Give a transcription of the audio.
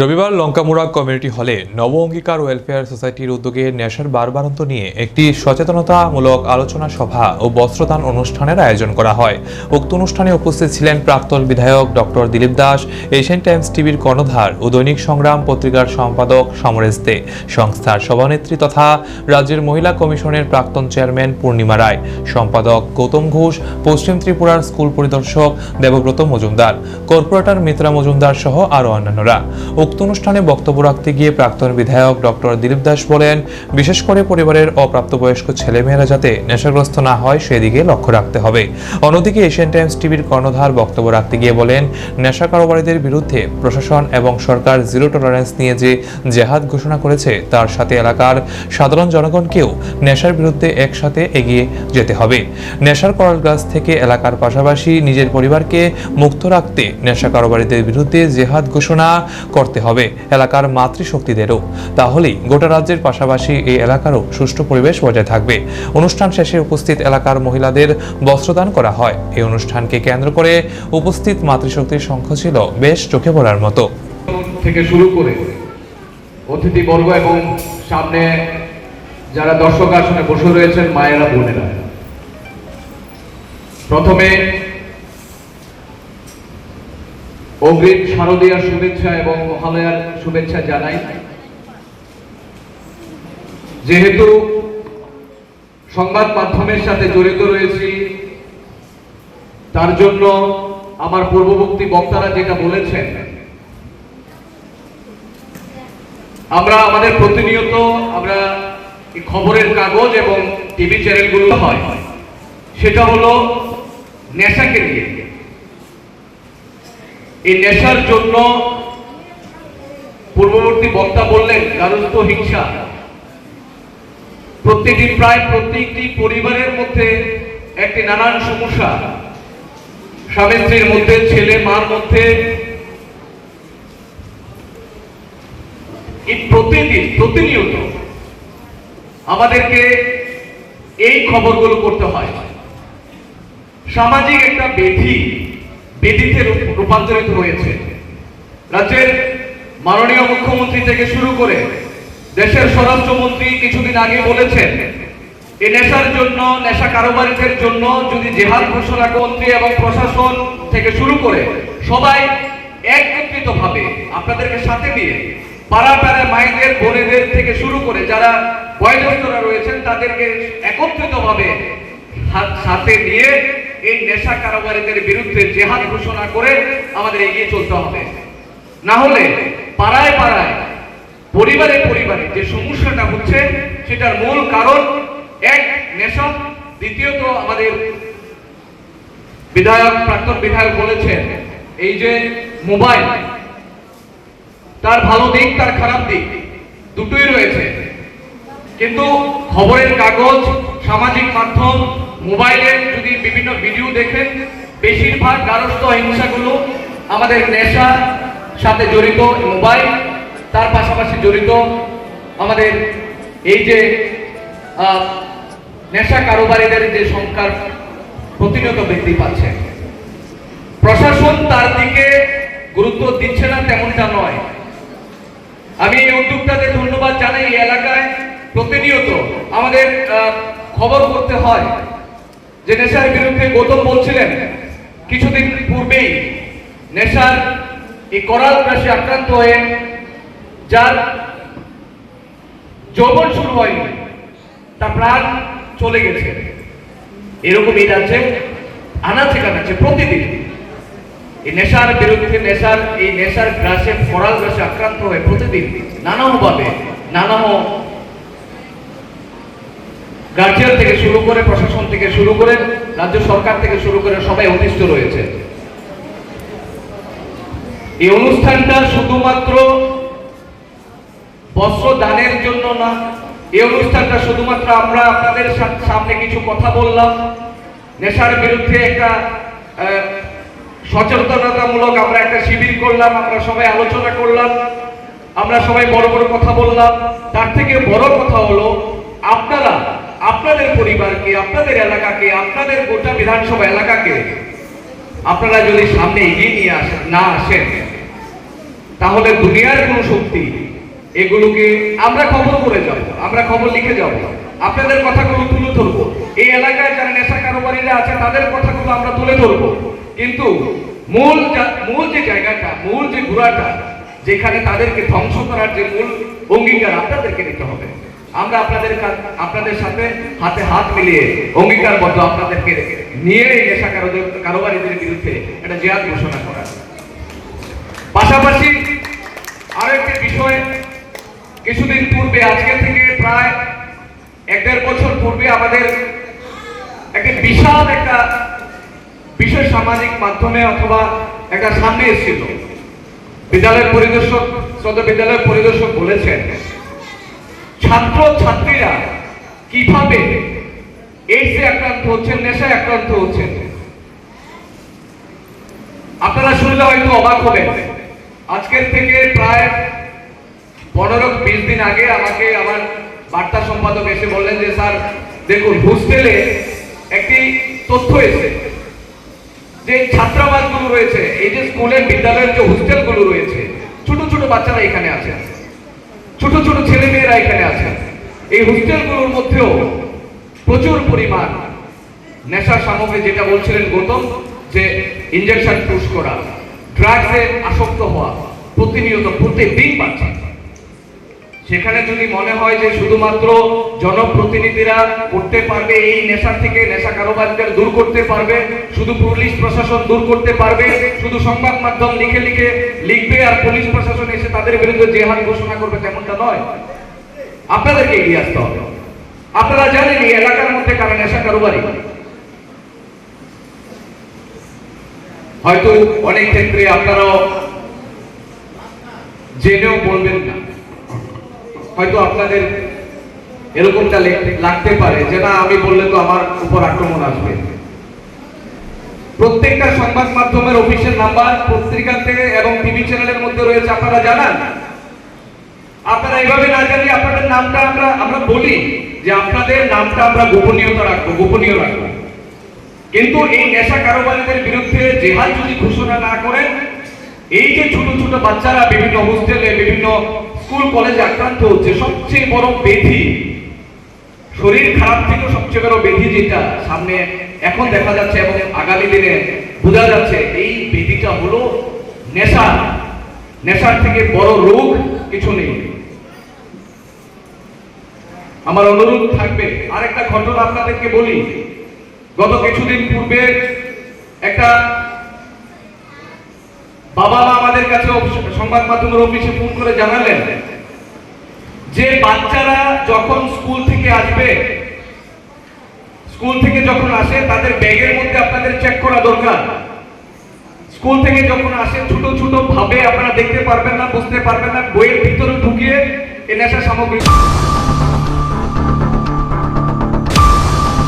রবিবার লঙ্কামুড়া কমিউনিটি হলে নব অঙ্গীকার ওয়েলফেয়ার সোসাইটির উদ্যোগে নেশার বারবারন্ত নিয়ে একটি সচেতনতামূলক আলোচনা সভা ও বস্ত্রদান অনুষ্ঠানের আয়োজন করা হয়। উক্ত অনুষ্ঠানে উপস্থিত ছিলেন প্রাক্তন বিধায়ক doctor Dilip Das, Asian Times টিভির কর্ণধার ও দৈনিক সংগ্রাম পত্রিকার সম্পাদক সমরেশ দে, সংস্থার সভানেত্রী তথা রাজ্যের মহিলা কমিশনের প্রাক্তন চেয়ারম্যান পূর্ণিমা রায়, সম্পাদক গৌতম ঘোষ, পশ্চিম ত্রিপুরার স্কুল পরিদর্শক দেবব্রত মজুমদার, কর্পোরেটর মিত্রা মজুমদার সহ আরও অন্যান্যরা। উক্ত অনুষ্ঠানে বক্তব্য রাখতে গিয়ে প্রাক্তন বিধায়ক ডক্টর দিলীপ দাস বলেন, বিশেষ করে পরিবারের অপ্রাপ্তবয়স্ক ছেলেমেয়েরা যাতে নেশাগ্রস্ত না হয়, সেদিকে লক্ষ্য রাখতে হবে। অন্যদিকে এশিয়ান টাইমস টিভির কর্ণধার বক্তব্য রাখতে গিয়ে বলেন, নেশা কারোবারীদের বিরুদ্ধে প্রশাসন এবং সরকার জিরো টলারেন্স নিয়ে যে জেহাদ ঘোষণা করেছে, তার সাথে এলাকার সাধারণ জনগণকেও নেশার বিরুদ্ধে একসাথে এগিয়ে যেতে হবে। নেশার করাল গাছ থেকে এলাকার পাশাপাশি নিজের পরিবারকে মুক্ত রাখতে নেশা কারোবারীদের বিরুদ্ধে জেহাদ ঘোষণা করতে হবে এলাকার মাতৃশক্তিদেরও। তাহলেই গোটা রাজ্যের পাশাপাশি এই এলাকারও সুষ্ঠু পরিবেশ বজায় থাকবে। অনুষ্ঠান শেষে উপস্থিত এলাকার মহিলাদের বস্ত্রদান করা হয়। এই অনুষ্ঠানকে কেন্দ্র করে উপস্থিত মাতৃশক্তির সংখ্যা ছিল বেশ চোখে পড়ার মতো। থেকে শুরু করে অতিথিবর্গ এবং সামনে যারা দর্শক আসনে বসে রয়েছেন, মায়েরা, বোনেরা। প্রথমে অগ্রিম শারদীয়ার শুভেচ্ছা এবং মহালয়ার শুভেচ্ছা জানাই। যেহেতু সংবাদ মাধ্যমের সাথে জড়িত রয়েছি, তার জন্য আমার পূর্ববর্তী বক্তারা যেটা বলেছেন, আমরা আমাদের প্রতিনিয়ত আমরা খবরের কাগজ এবং টিভি চ্যানেলগুলো হয়, সেটা হলো নেশাকে নিয়ে। এই নেশার জন্য পূর্ববর্তী বক্তা বললেন, গারস্থ হিংসা। প্রত্যেকটি প্রায় প্রত্যেকটি পরিবারের মধ্যে একটি নানান সমস্যা। স্বামী মধ্যে, ছেলে মার মধ্যে। এই প্রতিদিন, প্রতিনিয়ত আমাদেরকে এই খবরগুলো করতে হয়। সামাজিক একটা বেধি বেদিতে রূপান্তরিত হয়েছে। রাজ্যের মাননীয় মুখ্যমন্ত্রী থেকে শুরু করে দেশের স্বরাষ্ট্রমন্ত্রী কিছুদিন আগে বলেছেন এই নেশার জন্য, নেশা কারোবারীদের জন্য যদি জেহাদ ঘোষণা মন্ত্রী এবং প্রশাসন থেকে শুরু করে সবাই একত্রিত ভাবে আপনাদেরকে সাথে নিয়ে পাড়া পাড়া মায়েদের বোনেদের থেকে শুরু করে যারা বয়োজ্যেষ্ঠরা রয়েছেন তাদেরকে একত্রিত ভাবে সাথে নিয়ে এই নেশা কারোবারীদের বিরুদ্ধে জেহাদ ঘোষণা করে আমাদের এগিয়ে চলতে হবে। না হলে পাড়ায় পাড়ায়, পরিবারে পরিবারে যে সমস্যাটা হচ্ছে, সেটার মূল কারণ এক, নেশা। দ্বিতীয়ত আমাদের বিধায়ক, প্রাক্তন বিধায়ক বলেছেন, এই যে মোবাইল, তার ভালো দিক, তার খারাপ দিক, দুটোই রয়েছে। কিন্তু খবরের কাগজ, সামাজিক মাধ্যম মোবাইলে যদি বিভিন্ন ভিডিও দেখেন, বেশিরভাগ গারস্থ হিংসাগুলো আমাদের নেশা সাথে জড়িত, মোবাইল, তার পাশাপাশি জড়িত আমাদের এই যে নেশা কারোবারীদের যে সংখ্যার প্রতিনিয়ত বৃদ্ধি পাচ্ছে। প্রশাসন তার দিকে গুরুত্ব দিচ্ছে না তেমনটা নয়। আমি এই উদ্যোক্তাদের ধন্যবাদ জানাই এই এলাকায়। প্রতিনিয়ত আমাদের খবর করতে হয়। যে নেশার বিরুদ্ধে গৌতম বলছিলেন, কিছুদিন পূর্বেই নেশার এই করাল গ্রাসে আক্রান্ত হয়ে যার যৌবন শুরু হয়নি, তার প্রাণ চলে গেছে। এরকম এই রাজ্যে আনাচে কানাচে প্রতিদিন। এই নেশার বিরুদ্ধে নেশার, এই নেশার গ্রাসে ফরাল গ্রাসে আক্রান্ত হয়ে প্রতিদিন নানাভাবে নানা গার্জিয়ান থেকে শুরু করে প্রশাসন থেকে শুরু করে রাজ্য সরকার থেকে শুরু করে সবাই অতিষ্ঠ রয়েছে। এই অনুষ্ঠানটা শুধুমাত্র বস্ত্র দানের জন্য না, এই অনুষ্ঠানটা শুধুমাত্র আমরা আপনাদের সামনে কিছু কথা বললাম। নেশার বিরুদ্ধে একটা সচেতনতামূলক আমরা একটা শিবির করলাম, আমরা সবাই আলোচনা করলাম, আমরা সবাই বড় বড় কথা বললাম। তার থেকে বড় কথা হলো, আপনারা আপনাদের পরিবারকে, আপনাদের এলাকাকে, আপনাদের গোটা বিধানসভা এলাকাকে আপনারা যদি সামনে এগিয়ে নিয়ে আসেন, না আসেন, তাহলে দুনিয়ার কোন শক্তি এগুলোকে আমরা খবর করে যাব, আমরা খবর লিখে যাব। আপনাদের কথাগুলো তুলে ধরবো। এই এলাকায় যারা নেশা কারোবারীরা আছে, তাদের কথাগুলো আমরা তুলে ধরবো। কিন্তু মূল মূল যে জায়গাটা, মূল যে গুড়াটা যেখানে তাদেরকে ধ্বংস করার যে মূল অঙ্গীকার আপনাদেরকে নিতে হবে। আমরা আপনাদের আপনাদের সাথে হাতে হাত মিলিয়ে অঙ্গীকারবদ্ধ আপনাদেরকে নিয়ে এই নেশা কারো- কারোবারীদের বিরুদ্ধে একটা জেহাদ ঘোষণা করা। পাশাপাশি আরও একটি বিষয়, কিছুদিন পূর্বে, আজকে থেকে প্রায় এক দেড় বছর পূর্বে আমাদের একটা বিশাল একটা বিষয় সামাজিক মাধ্যমে অথবা একটা সামনে এসেছিল। বিদ্যালয়ের পরিদর্শক বিদ্যালয়ের পরিদর্শক বলেছেন ছাত্র ছাত্রীরা কীভাবে এইডসে আক্রান্ত হচ্ছেন, নেশায় আক্রান্ত হচ্ছেন? আপনারা শুনলে হয়তো অবাক হবেন। আজকের থেকে প্রায় পনেরো, বিশ দিন আগে আমাকে আমার বার্তা সম্পাদক এসে বললেন যে, স্যার, দেখুন, হোস্টেলে একটি তথ্য এসে যে ছাত্রাবাসগুলো রয়েছে, এই যে স্কুলের বিদ্যালয়ের যে হোস্টেলগুলো রয়েছে, ছোট ছোট বাচ্চারা এখানে আছে ছোট ছোট ছেলে মেয়েরা এখানে আছে। এই হোস্টেলগুলোর মধ্যেও প্রচুর পরিমাণ নেশার সামগ্রী, যেটা বলছিলেন গৌতম, যে ইনজেকশন পুশ করা ড্রাগসে আসক্ত হওয়া, প্রতিনিয়ত প্রত্যেকদিন পাচ্ছে সেখানে যদি মনে হয় যে শুধুমাত্র জনপ্রতিনিধিরা করতে পারবে, এই নেশা থেকে নেশা কারোবারীদের দূর করতে পারবে, শুধু পুলিশ প্রশাসন দূর করতে পারবে, শুধু সংবাদ মাধ্যম লিখে লিখে লিখবে আর পুলিশ প্রশাসন এসে তাদের বিরুদ্ধে জেহাদ ঘোষণা করবে, তেমনটা নয়। আপনাদেরকে এগিয়ে আসতে হবে। আপনারা জানেন এই এলাকার মধ্যে কারণ নেশা কারোবারি? হয়তো অনেক ক্ষেত্রে আপনারাও জেনেও বলবেন না। হয়তো আপনাদের এরকমটা লাগতে পারে যে, না, আমি বললে তো আমার উপর আক্রমণ আসবে। প্রত্যেকটা সংবাদ মাধ্যমের অফিসিয়াল নাম্বার পত্রিকাতে এবং টিভি চ্যানেলের মধ্যে রয়েছে। আপনারা জানান আপনারা এইভাবে না জানিয়ে আপনাদের নামটা আমরা আমরা বলি যে আপনাদের নামটা আমরা গোপনীয়তা রাখব, গোপনীয় রাখব। কিন্তু এই নেশা কারোবারীদের বিরুদ্ধে জেহাদ যদি ঘোষণা না করেন, এই যে ছোট ছোট বাচ্চারা বিভিন্ন হোস্টেলে, বিভিন্ন স্কুল, কলেজে আক্রান্ত হচ্ছে, সবচেয়ে বড় বেধি শরীর খারাপ থেকে সবচেয়ে বড় বেধি যেটা, সামনে এখন দেখা যাচ্ছে এবং আগামী দিনে বোঝা যাচ্ছে, এই বেধিটা হলো নেশা। নেশার থেকে বড় রোগ কিছু নেই। আমার অনুরোধ থাকবে আর একটা ঘটনা আপনাদেরকে বলি। গত কিছুদিন পূর্বে একটা বাবা মা আমাদের কাছে সংবাদ মাধ্যমের অফিসে ফোন করে জানালেন যে বাচ্চারা যখন স্কুল থেকে আসবে, স্কুল থেকে যখন আসে, তাদের ব্যাগের মধ্যে আপনাদের চেক করা দরকার। স্কুল থেকে যখন আসে, ছোট ছোট ভাবে আপনারা দেখতে পারবেন না, বুঝতে পারবেন না, বইয়ের ভিতরে ঢুকিয়ে এই নেশা সামগ্রী